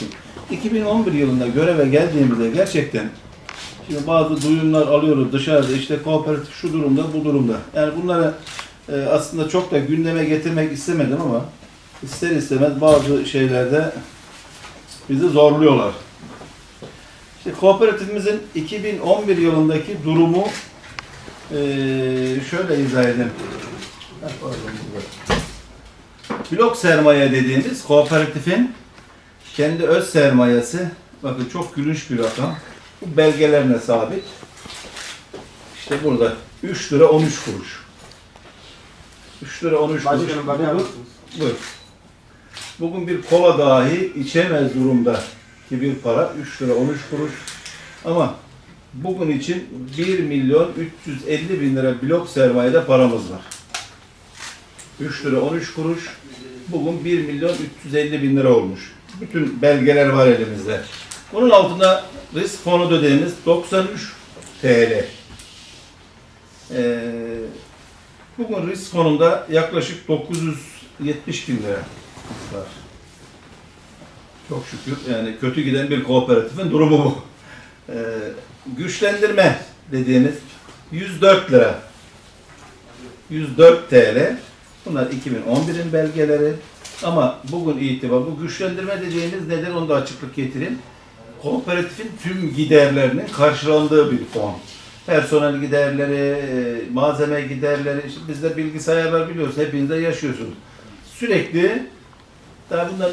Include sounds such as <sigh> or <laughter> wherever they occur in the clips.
anlattım. 2011 yılında göreve geldiğimizde gerçekten şimdi bazı duyumlar alıyoruz dışarıda işte kooperatif şu durumda bu durumda. Yani bunları e, aslında çok da gündeme getirmek istemedim ama ister istemez bazı şeylerde bizi zorluyorlar. İşte kooperatifimizin 2011 yılındaki durumu e, şöyle izah edeyim. Blok sermaye dediğimiz kooperatifin kendi öz sermayesi bakın çok gülünç bir rakam. Bu belgelerine sabit. İşte burada 3 lira 13 kuruş. 3 lira 13 kuruş. Başkanım bakar Bugün- mısınız? Buyur. Bugün bir kola dahi içemez durumda ki bir para 3 lira 13 kuruş. Ama bugün için 1 milyon 350 bin lira blok sermayede paramız var. 3 lira 13 kuruş. Bugün 1 milyon 350 bin lira olmuş. Bütün belgeler var elimizde. Bunun altında risk fonu dediğimiz 93 TL. Ee, bugün risk fonunda yaklaşık 970 bin lira var. Çok şükür yani kötü giden bir kooperatifin durumu bu. Ee, güçlendirme dediğimiz 104 lira. 104 TL. Bunlar 2011'in belgeleri. Ama bugün itibar bu güçlendirme dediğimiz nedir onu da açıklık getireyim. Kooperatifin tüm giderlerinin karşılandığı bir fon. Personel giderleri, e, malzeme giderleri, işte bizde bilgisayarlar biliyoruz, hepiniz de yaşıyorsunuz. Sürekli, daha bundan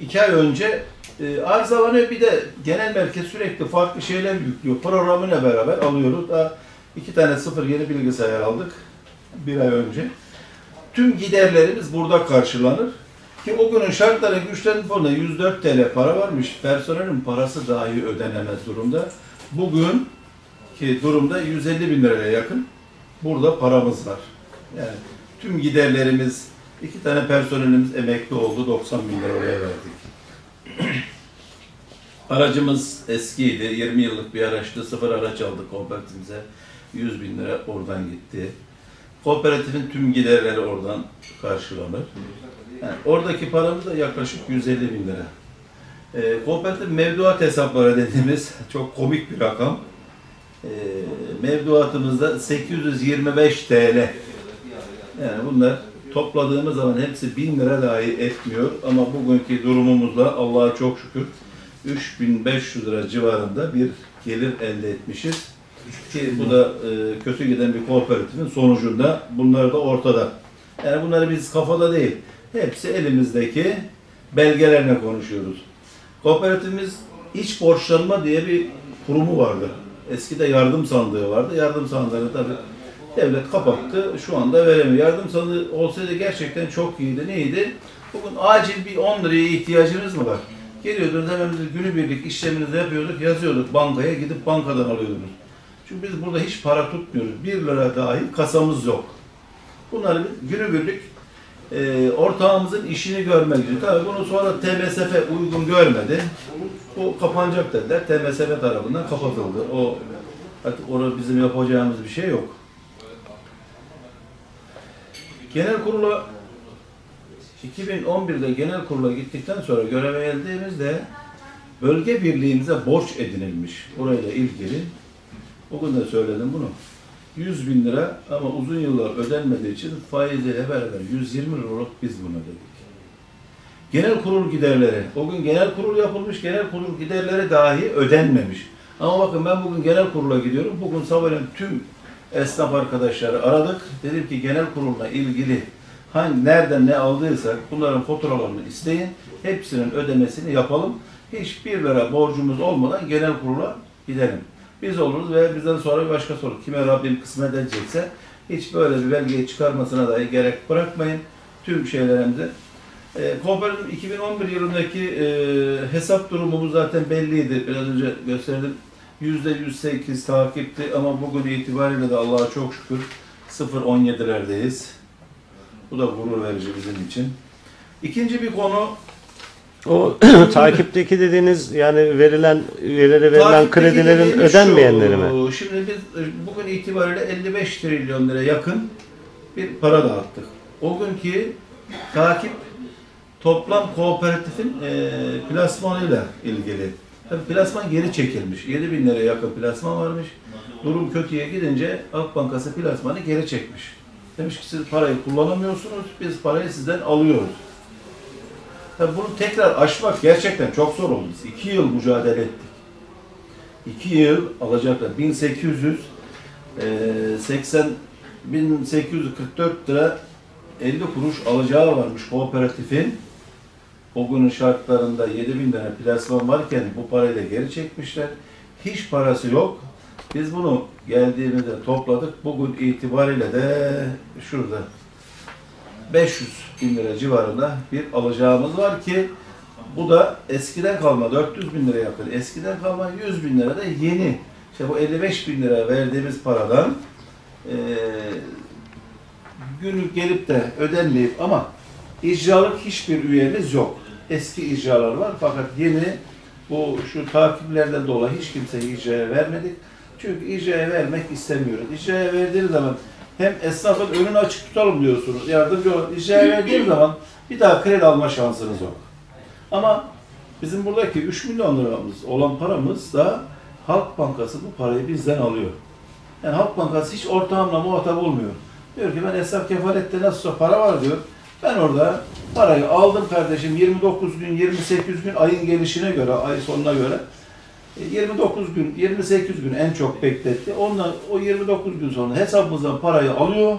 iki ay önce e, arızalanıyor bir de genel merkez sürekli farklı şeyler yüklüyor. Programıyla beraber alıyoruz. Daha iki tane sıfır yeni bilgisayar aldık bir ay önce. Tüm giderlerimiz burada karşılanır. Ki o günün şartları güçlendirme fonunda 104 TL para varmış. Personelin parası dahi ödenemez durumda. Bugün ki durumda 150 bin liraya yakın burada paramız var. Yani tüm giderlerimiz, iki tane personelimiz emekli oldu, 90 bin lira oraya verdik. <clears throat> Aracımız eskiydi, 20 yıllık bir araçtı, sıfır araç aldık kooperatifimize. 100 bin lira oradan gitti. Kooperatifin tüm giderleri oradan karşılanır. Yani oradaki paramız da yaklaşık 150 bin lira. Ee, kooperatif mevduat hesapları dediğimiz <laughs> çok komik bir rakam. Ee, mevduatımızda 825 TL. Yani bunlar topladığımız zaman hepsi 1000 lira dahi etmiyor. Ama bugünkü durumumuzla Allah'a çok şükür 3500 lira civarında bir gelir elde etmişiz. Ki bu da e, kötü giden bir kooperatifin sonucunda bunlar da ortada. Yani bunları biz kafada değil, hepsi elimizdeki belgelerle konuşuyoruz. Kooperatifimiz iç borçlanma diye bir kurumu vardı. Eskide yardım sandığı vardı. Yardım sandığını tabii devlet kapattı. Şu anda veremiyor. Yardım sandığı olsaydı gerçekten çok iyiydi. Neydi? Bugün acil bir 10 liraya ihtiyacınız mı var? Geliyordunuz hemen günübirlik işleminizi yapıyorduk, yazıyorduk bankaya, gidip bankadan alıyordunuz. Çünkü biz burada hiç para tutmuyoruz. 1 lira dahi kasamız yok. Bunları biz günübirlik e, ortağımızın işini görmek için. Tabii bunu sonra TMSF uygun görmedi. Bu kapanacak dediler. TMSF tarafından kapatıldı. O artık orada bizim yapacağımız bir şey yok. Genel kurula 2011'de genel kurula gittikten sonra göreve geldiğimizde bölge birliğimize borç edinilmiş. Burayla ilgili. Bugün de söyledim bunu. 100 bin lira ama uzun yıllar ödenmediği için faiziyle beraber 120 liralık biz bunu ödedik. Genel kurul giderleri. O gün genel kurul yapılmış, genel kurul giderleri dahi ödenmemiş. Ama bakın ben bugün genel kurula gidiyorum. Bugün sabahleyin tüm esnaf arkadaşları aradık. Dedim ki genel kurulla ilgili hangi nereden ne aldıysak bunların faturalarını isteyin. Hepsinin ödemesini yapalım. Hiçbir lira borcumuz olmadan genel kurula gidelim. Biz oluruz ve bizden sonra bir başka soru. Kime Rabbim kısmet edecekse hiç böyle bir belgeyi çıkarmasına dahi gerek bırakmayın. Tüm şeylerimizi. E, Kooperatif 2011 yılındaki e, hesap durumumuz zaten belliydi. Biraz önce gösterdim. %108 takipti ama bugün itibariyle de Allah'a çok şükür 0.17'lerdeyiz. Bu da gurur verici bizim için. İkinci bir konu O <coughs> takipteki dediğiniz yani verilen üyelere verilen Takipteki kredilerin dediğimiz ödenmeyenleri mi? şu, Şimdi biz e, bugün itibariyle 55 trilyon lira yakın bir para dağıttık. O günkü takip toplam kooperatifin e, plasmanıyla ilgili. Tabii plasman geri çekilmiş. 7 bin liraya yakın plasman varmış. Durum kötüye gidince Halk Bankası plasmanı geri çekmiş. Demiş ki siz parayı kullanamıyorsunuz, biz parayı sizden alıyoruz. Tabii bunu tekrar aşmak gerçekten çok zor oldu. Biz iki yıl mücadele ettik. İki yıl alacaklar. 1800 e, 80 1844 lira 50 kuruş alacağı varmış kooperatifin. O günün şartlarında 7 bin lira plasman varken bu parayı da geri çekmişler. Hiç parası yok. Biz bunu geldiğimizde topladık. Bugün itibariyle de şurada 500 bin lira civarında bir alacağımız var ki bu da eskiden kalma 400 bin lira yakın. Eskiden kalma 100 bin lira da yeni. İşte bu 55 bin lira verdiğimiz paradan eee günlük gelip de ödenmeyip ama icralık hiçbir üyemiz yok. Eski icralar var fakat yeni bu şu takiplerden dolayı hiç kimseyi icraya vermedik. Çünkü icraya vermek istemiyoruz. İcraya verdiğiniz zaman hem esnafın önünü açık tutalım diyorsunuz. Yardımcı olun. İcraya verdiğiniz zaman bir daha kredi alma şansınız yok. Ama bizim buradaki 3 milyon liramız olan paramız da Halk Bankası bu parayı bizden alıyor. Yani Halk Bankası hiç ortağımla muhatap olmuyor. Diyor ki ben esnaf kefalette nasılsa para var diyor. Ben orada parayı aldım kardeşim 29 gün 28 gün ayın gelişine göre ay sonuna göre 29 gün 28 gün en çok bekletti. Ondan o 29 gün sonra hesabımızdan parayı alıyor.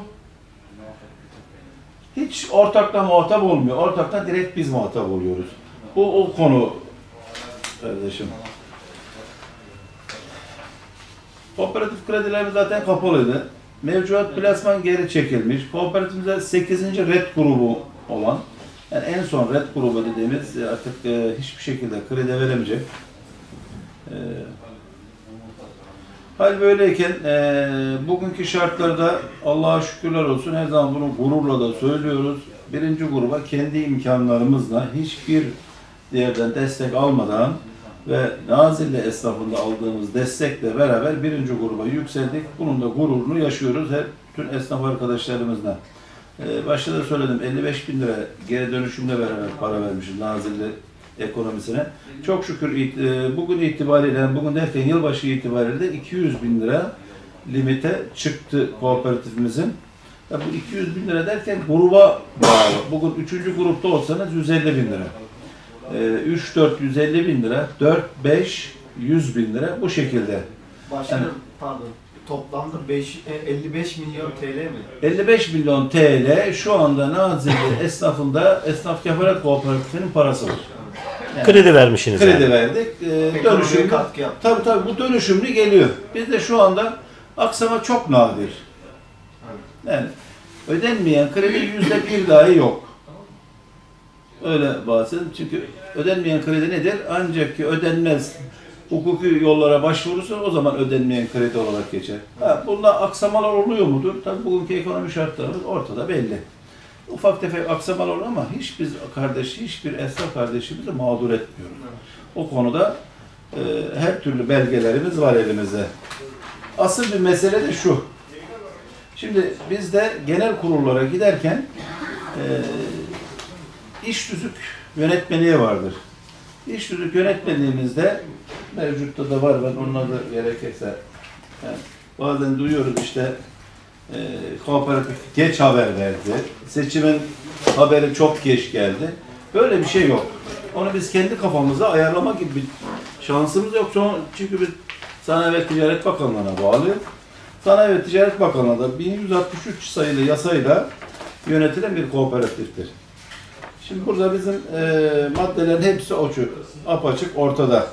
Hiç ortakla muhatap olmuyor. Ortakla direkt biz muhatap oluyoruz. Bu o konu kardeşim. Kooperatif kredilerimiz zaten kapalıydı. Mevcuat plasman geri çekilmiş. Kooperatifimizde 8. red grubu olan, yani en son red grubu dediğimiz e, artık e, hiçbir şekilde kredi veremeyecek. E, hal böyleyken e, bugünkü şartlarda Allah'a şükürler olsun her zaman bunu gururla da söylüyoruz. Birinci gruba kendi imkanlarımızla hiçbir yerden destek almadan ve Nazilli esnafında aldığımız destekle beraber birinci gruba yükseldik. Bunun da gururunu yaşıyoruz hep tüm esnaf arkadaşlarımızla. Ee, başta da söyledim 55 bin lira geri dönüşümle beraber para vermişiz Nazilli ekonomisine. Çok şükür e, bugün itibariyle, bugün derken yılbaşı itibariyle de 200 bin lira limite çıktı kooperatifimizin. Ya bu 200 bin lira derken gruba bağlı. Bugün üçüncü grupta olsanız 150 bin lira. 3 4 150 bin lira, 4 5 100 bin lira bu şekilde. Başkanım Yani- pardon. Toplamda 5, e, 55 milyon TL mi? 55 milyon TL şu anda Nazilli esnafında esnaf kefaret kooperatifinin parası var. Kredi vermişsiniz kredi yani. verdik. Ee, dönüşümlü, katkı yaptı. tabii tabii bu dönüşümlü geliyor. Bizde şu anda aksama çok nadir. Yani ödenmeyen kredi yüzde bir dahi yok. Öyle bahsedeyim. Çünkü ödenmeyen kredi nedir? Ancak ki ödenmez hukuki yollara başvurursa o zaman ödenmeyen kredi olarak geçer. Ha, bunda aksamalar oluyor mudur? Tabii bugünkü ekonomi şartlarımız ortada belli. Ufak tefek aksamalar olur ama hiç biz kardeş, hiçbir esnaf kardeşimizi mağdur etmiyoruz. O konuda e, her türlü belgelerimiz var elimizde. Asıl bir mesele de şu. Şimdi biz de genel kurullara giderken e, iş tüzük yönetmeliği vardır. İş tüzük yönetmeliğimizde mevcutta da var ben onun adı gerekirse yani bazen duyuyoruz işte e, kooperatif geç haber verdi. Seçimin haberi çok geç geldi. Böyle bir şey yok. Onu biz kendi kafamıza ayarlama gibi bir şansımız yok. Çünkü biz Sanayi ve Ticaret Bakanlığı'na bağlı. Sanayi ve Ticaret Bakanlığı da 1163 sayılı yasayla yönetilen bir kooperatiftir. Şimdi burada bizim e, maddelerin hepsi açık, apaçık ortada.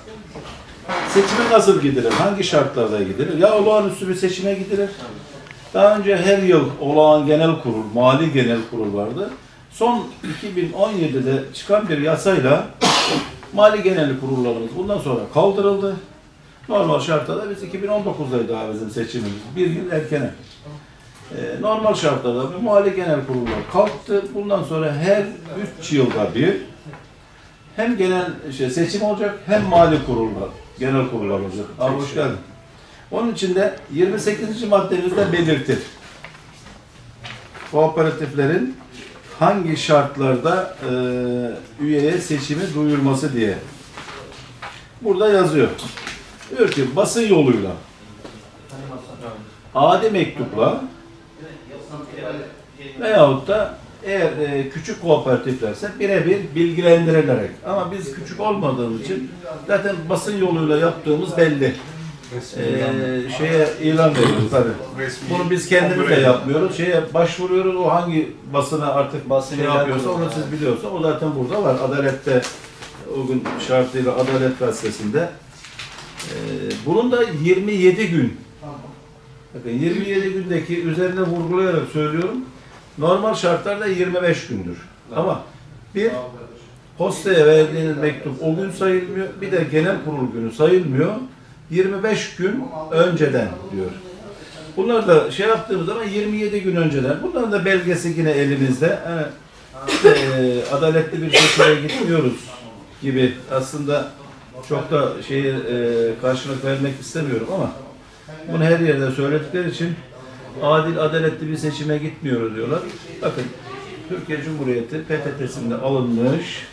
Seçime nasıl gidilir? Hangi şartlarda gidilir? Ya olağanüstü bir seçime gidilir. Daha önce her yıl olağan genel kurul, mali genel kurul vardı. Son 2017'de çıkan bir yasayla mali genel kurullarımız bundan sonra kaldırıldı. Normal şartlarda biz 2019'daydı daha bizim seçimimiz. Bir yıl erkene. Ee, normal şartlarda bu mali genel kurullar kalktı. Bundan sonra her 3 yılda bir hem genel şey, seçim olacak hem mali kurullar, genel kurullar olacak. Abi hoş geldin. Onun için de 28. maddemizde belirtir. Kooperatiflerin hangi şartlarda e, üyeye seçimi duyurması diye. Burada yazıyor. Diyor ki basın yoluyla adi mektupla veyahut da eğer e, küçük kooperatiflerse birebir bilgilendirilerek ama biz küçük olmadığımız için zaten basın yoluyla yaptığımız belli. Ee, şeye ilan veriyoruz tabii. Bunu biz kendimiz de yapmıyoruz. Şeye başvuruyoruz. O hangi basına artık Basın şey yapıyorsa onu siz biliyorsa o zaten burada var. Adalette o gün şartıyla Adalet Gazetesi'nde. Ee, bunun da 27 gün Bakın 27 gündeki üzerine vurgulayarak söylüyorum. Normal şartlarda 25 gündür. Ama bir postaya verdiğiniz mektup o gün sayılmıyor. Bir de genel kurul günü sayılmıyor. 25 gün önceden diyor. Bunlar da şey yaptığımız zaman 27 gün önceden. Bunların da belgesi yine elimizde. Yani, eee, adaletli bir şekilde gitmiyoruz gibi. Aslında çok da şeyi eee, karşılık vermek istemiyorum ama bunu her yerde söyledikleri için adil, adaletli bir seçime gitmiyoruz diyorlar. Bakın Türkiye Cumhuriyeti PTT'sinde alınmış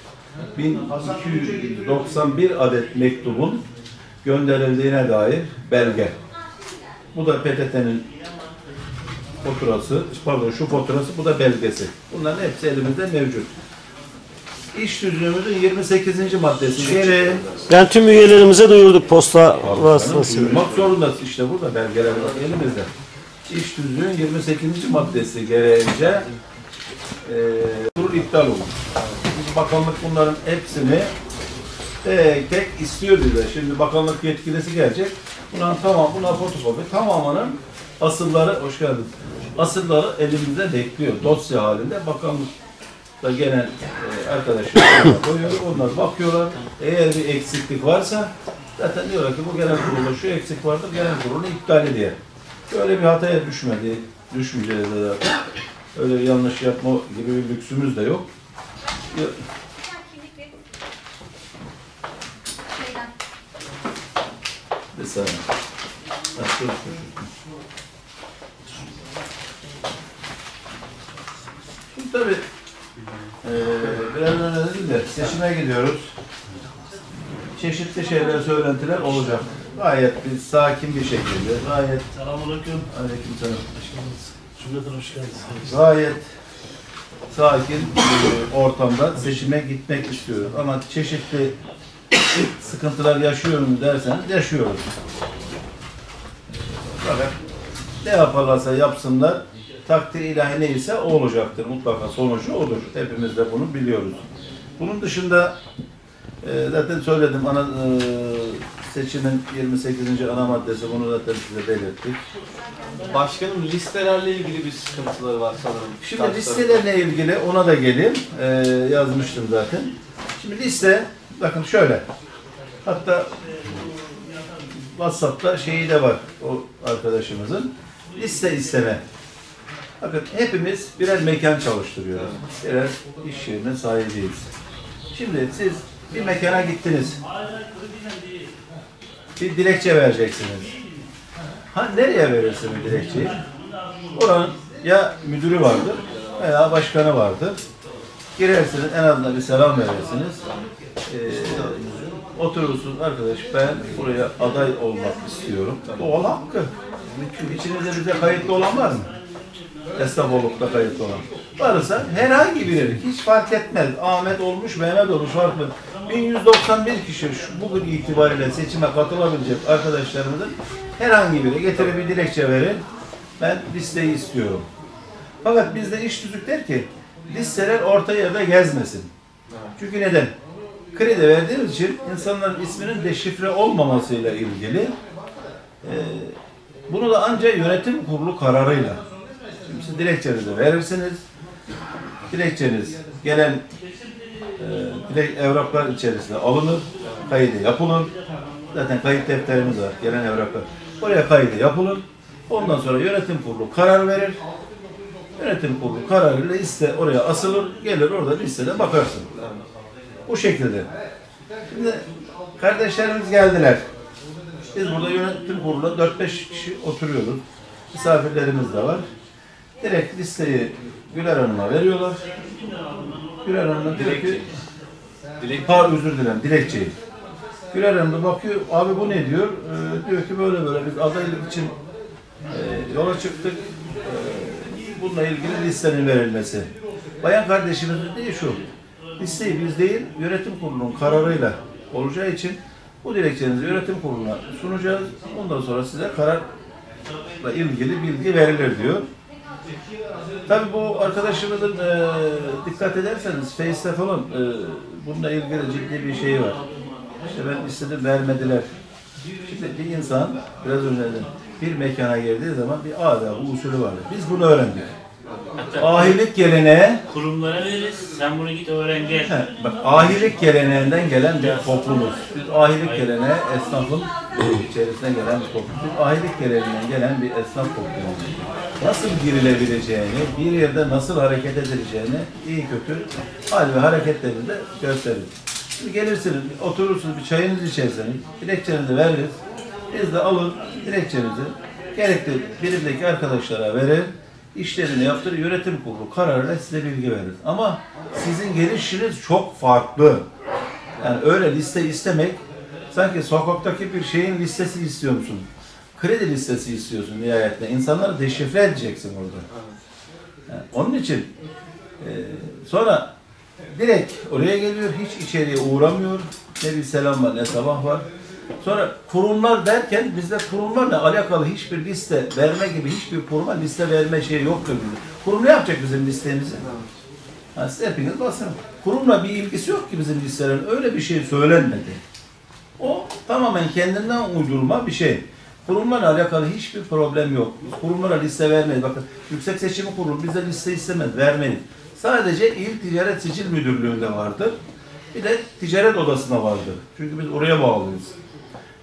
1291 adet mektubun gönderildiğine dair belge. Bu da PTT'nin faturası, pardon şu faturası, bu da belgesi. Bunların hepsi elimizde mevcut. İş tüzüğümüzün 28. maddesi gereği Yani tüm üyelerimize duyurduk posta vasıtasıyla. Duyurmak zorundasın. İşte burada belgeler var elimizde. İş tüzüğün 28. maddesi gereğince e, iptal olur. Biz bakanlık bunların hepsini tek tek istiyor bize. Şimdi bakanlık yetkilisi gelecek. Bunların tamam, buna fotokopi tamamının asılları, hoş geldin. Asılları elimizde bekliyor. Dosya halinde bakanlık da gelen arkadaşlar koyuyor. Onlar bakıyorlar. Eğer bir eksiklik varsa zaten diyorlar ki bu genel kurulda şu eksik vardır. Genel kurulu iptal diye. Böyle bir hataya düşmedi. Düşmeyeceğiz de zaten. Öyle yanlış yapma gibi bir lüksümüz de yok. Ya- Kimlik verin. Şeyden. Dur. Şimdi tabii eee biraz önce dedim de seçime gidiyoruz. Çeşitli şeyler, söylentiler olacak. Gayet bir sakin bir şekilde, gayet Selamünaleyküm. aleykümselam. Cümleten hoş geldiniz. Gayet sakin bir ortamda seçime gitmek istiyoruz. Ama çeşitli <coughs> sıkıntılar yaşıyor mu derseniz yaşıyoruz. Fakat ne yaparlarsa yapsınlar takdir ilahi neyse o olacaktır. Mutlaka sonucu odur. Hepimiz de bunu biliyoruz. Bunun dışında e, zaten söyledim ana e, seçimin 28. ana maddesi bunu zaten size belirttik. Başkanım listelerle ilgili bir sıkıntıları var sanırım. Şimdi listelerle ilgili ona da geleyim. Ee, yazmıştım zaten. Şimdi liste, bakın şöyle. Hatta WhatsApp'ta şeyi de var o arkadaşımızın. Liste isteme. Bakın hepimiz birer mekan çalıştırıyoruz. Birer iş yerine sahibiyiz. Şimdi siz bir mekana gittiniz. Bir dilekçe vereceksiniz. Ha nereye verirsin bir dilekçeyi? Oranın ya müdürü vardır veya başkanı vardır. Girersiniz en azından bir selam verirsiniz. Ee, oturursunuz arkadaş ben buraya aday olmak istiyorum. Doğal hakkı. İçinizde bize kayıtlı olan var mı? Esnaf olup da kayıtlı olan. Varsa herhangi biri hiç fark etmez. Ahmet olmuş, Mehmet olmuş fark etmez. 1191 kişi şu, bugün itibariyle seçime katılabilecek arkadaşlarımızın herhangi biri getirin bir dilekçe verin. Ben listeyi istiyorum. Fakat bizde iş tüzük der ki listeler orta yerde gezmesin. Çünkü neden? Kredi verdiğimiz için insanların isminin deşifre olmamasıyla ilgili e, bunu da ancak yönetim kurulu kararıyla. Şimdi siz dilekçenizi verirsiniz. Dilekçeniz gelen e, dilek evraklar içerisinde alınır, kaydı yapılır. Zaten kayıt defterimiz var, gelen evraklar. Oraya kaydı yapılır. Ondan sonra yönetim kurulu karar verir. Yönetim kurulu kararıyla liste oraya asılır, gelir orada listede bakarsın. Bu şekilde. Şimdi kardeşlerimiz geldiler. Biz burada yönetim kurulunda 4-5 kişi oturuyoruz. Misafirlerimiz de var. Direkt listeyi Güler Hanım'a veriyorlar. Güler Hanım diyor ki Dilek Pardon özür dilerim dilekçeyi. Güler Hanım da bakıyor abi bu ne diyor? Ee, diyor ki böyle böyle biz adaylık için e, yola çıktık. Ee, bununla ilgili listenin verilmesi. Bayan kardeşimiz dediği şu. Listeyi biz değil yönetim kurulunun kararıyla olacağı için bu dilekçenizi yönetim kuruluna sunacağız. Ondan sonra size kararla ilgili bilgi verilir diyor. Tabii bu arkadaşımızın e, dikkat ederseniz Face'te falan e, bununla ilgili ciddi bir şey var. İşte ben istedim vermediler. Şimdi bir insan biraz önce dedim, bir mekana girdiği zaman bir adabı usulü vardır. Biz bunu öğrendik. Ahilik geleneğe kurumlara veririz. Sen bunu git öğren gel. He, bak ahilik geleneğinden gelen bir toplumuz. Biz ahilik geleneği esnafın <clears throat> içerisine gelen bir toplum. Biz ahilik geleneğinden gelen bir esnaf toplumuz. Nasıl girilebileceğini, bir yerde nasıl hareket edileceğini iyi kötü hal ve hareketlerinde gösterir. Şimdi gelirsiniz, oturursunuz, bir çayınızı içerseniz, dilekçenizi veririz. Biz de alır dilekçenizi gerekli birimdeki arkadaşlara verir. işlerini yaptırır, yönetim kurulu kararıyla size bilgi verir. Ama sizin gelişiniz çok farklı. Yani öyle liste istemek, sanki sokaktaki bir şeyin listesi istiyor musun? Kredi listesi istiyorsun nihayetinde. İnsanları deşifre edeceksin orada. Yani onun için e, sonra direkt oraya geliyor, hiç içeriye uğramıyor. Ne bir selam var, ne sabah var. Sonra kurumlar derken bizde kurumlarla alakalı hiçbir liste verme gibi hiçbir kuruma liste verme şeyi yoktur bizde. Kurum ne yapacak bizim listemizi? Ha, siz hepiniz basın. Kurumla bir ilgisi yok ki bizim listelerin. Öyle bir şey söylenmedi. O tamamen kendinden uydurma bir şey. Kurumlarla alakalı hiçbir problem yok. Kurumlara liste vermeyiz. Bakın Yüksek Seçim Kurulu bize liste istemez, vermeyiz. Sadece İl Ticaret Sicil Müdürlüğü'nde vardır. Bir de ticaret odasına vardır. Çünkü biz oraya bağlıyız.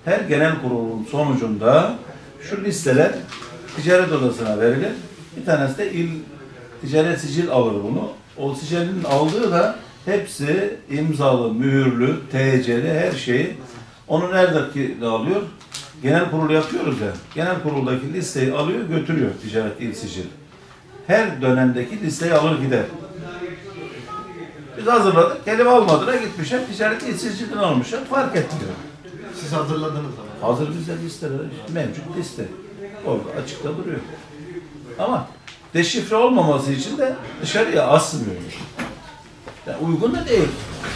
Her genel kurulun sonucunda şu listeler ticaret odasına verilir. Bir tanesi de il ticaret sicil alır bunu. O sicilin aldığı da hepsi imzalı, mühürlü, TC'li her şeyi. Onu neredeki alıyor? Genel kurul yapıyoruz ya. Genel kuruldaki listeyi alıyor, götürüyor ticaret il sicil. Her dönemdeki listeyi alır gider. Biz hazırladık. Kelime almadılar gitmişler. Ticaret il sicilden almışlar. Fark etmiyor. Siz hazırladınız ama. Hazır bizde listeler, mevcut liste. Orada açıkta duruyor. Ama deşifre olmaması için de dışarıya asmıyoruz. Yani uygun da değil.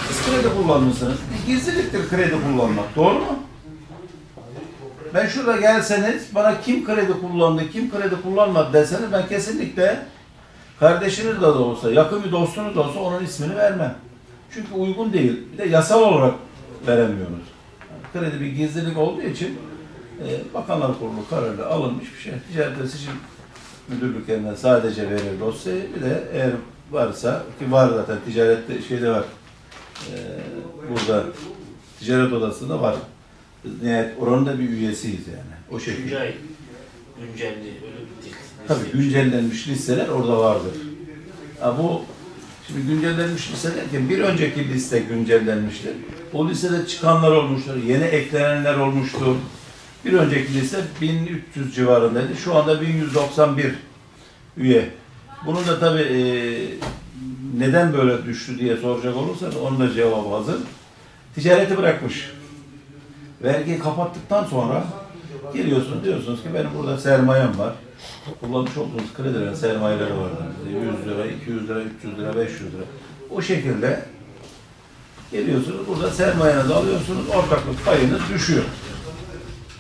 Siz kredi kullanmışsınız. Bir gizliliktir kredi kullanmak. Doğru mu? Ben şurada gelseniz bana kim kredi kullandı, kim kredi kullanmadı deseniz ben kesinlikle kardeşiniz de olsa, yakın bir dostunuz da olsa onun ismini vermem. Çünkü uygun değil. Bir de yasal olarak veremiyoruz. Kredi bir gizlilik olduğu için e, Bakanlar Kurulu kararıyla alınmış bir şey. Ticaret ve Seçim Müdürlüklerinden sadece verir dosyayı. Bir de eğer varsa ki var zaten ticarette şeyde var. E, burada ticaret odasında var. Biz nihayet oranın da bir üyesiyiz yani. O şekilde. ay güncelli öyle bir liste. Tabii güncellenmiş listeler orada vardır. Ha, bu şimdi güncellenmiş liste derken bir önceki liste güncellenmiştir. O listede çıkanlar olmuştur, yeni eklenenler olmuştur. Bir önceki liste 1300 civarındaydı. Şu anda 1191 üye. Bunun da tabii e, neden böyle düştü diye soracak olursanız onun da cevabı hazır. Ticareti bırakmış. Vergiyi kapattıktan sonra geliyorsunuz diyorsunuz ki benim burada sermayem var. Kullanmış olduğunuz kredilerin sermayeleri var. 100 lira, 200 lira, 300 lira, 500 lira. O şekilde geliyorsunuz burada sermayenizi alıyorsunuz, ortaklık payınız düşüyor.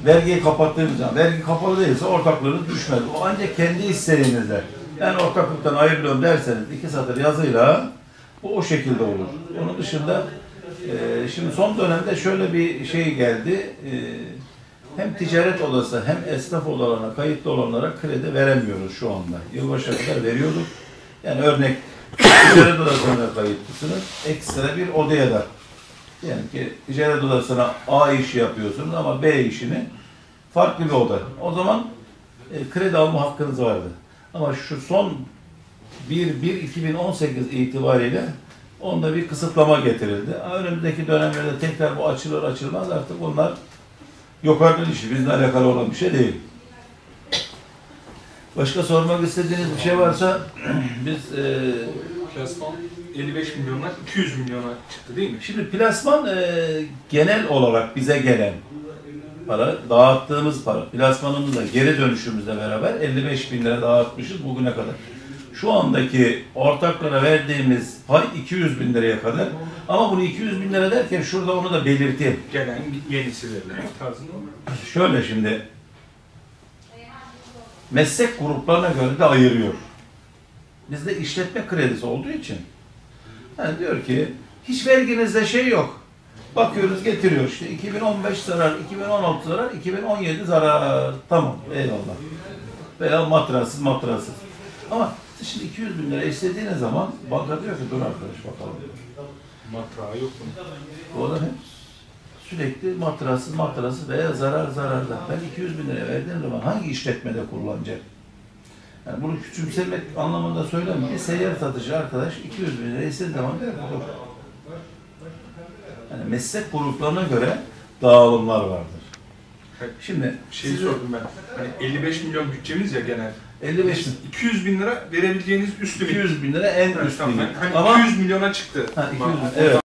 Vergiyi kapattığınız zaman, vergi kapalı değilse ortaklığınız düşmez. O ancak kendi isteğinizle. Ben ortaklıktan ayrılıyorum derseniz iki satır yazıyla bu o şekilde olur. Onun dışında e, şimdi son dönemde şöyle bir şey geldi. E, hem ticaret odası hem esnaf odalarına kayıtlı olanlara kredi veremiyoruz şu anda. Yılbaşına kadar veriyorduk. Yani örnek ticaret odasına kayıtlısınız. Ekstra bir odaya da yani ki ticaret odasına A işi yapıyorsunuz ama B işini farklı bir oda. O zaman e, kredi alma hakkınız vardı. Ama şu son 1-1-2018 itibariyle onda bir kısıtlama getirildi. Önümüzdeki dönemlerde tekrar bu açılır açılmaz artık bunlar yukarıdan işi bizle alakalı olan bir şey değil. Başka sormak istediğiniz bir şey varsa <clears throat> biz e, Plasman 55 milyondan 200 milyona çıktı değil mi? Şimdi plasman e, genel olarak bize gelen para, dağıttığımız para, plasmanımızla geri dönüşümüzle beraber 55 bin lira dağıtmışız bugüne kadar. Şu andaki ortaklara verdiğimiz pay 200 bin liraya kadar. Ama bunu 200 bin lira derken şurada onu da belirteyim. Gelen yenisi verilen tarzında? Şöyle şimdi meslek gruplarına göre de ayırıyor. Bizde işletme kredisi olduğu için yani diyor ki hiç verginizde şey yok. Bakıyoruz getiriyor işte 2015 zarar, 2016 zarar, 2017 zarar. Tamam eyvallah. Veya matrasız matrasız. Ama şimdi 200 bin lira istediğiniz zaman banka diyor ki dur arkadaş bakalım. Matrağı yok mu? Bu adam hep sürekli matrasız matrasız veya zarar zararda. Ben 200 bin lira verdiğim zaman hangi işletmede kullanacak? Yani bunu küçümsemek anlamında söylemiyorum. Bir seyyar satıcı arkadaş 200 bin lira istediği zaman dur. Yani meslek gruplarına göre dağılımlar vardır. Şimdi şey size sordum ben. Hani 55 milyon bütçemiz ya genel. 55 bin, 200 bin lira verebileceğiniz üst limit. 200 bin lira en Evet, üst tamam. limit. Hani Ama 200 milyona çıktı. Ha, 200 Ma- evet.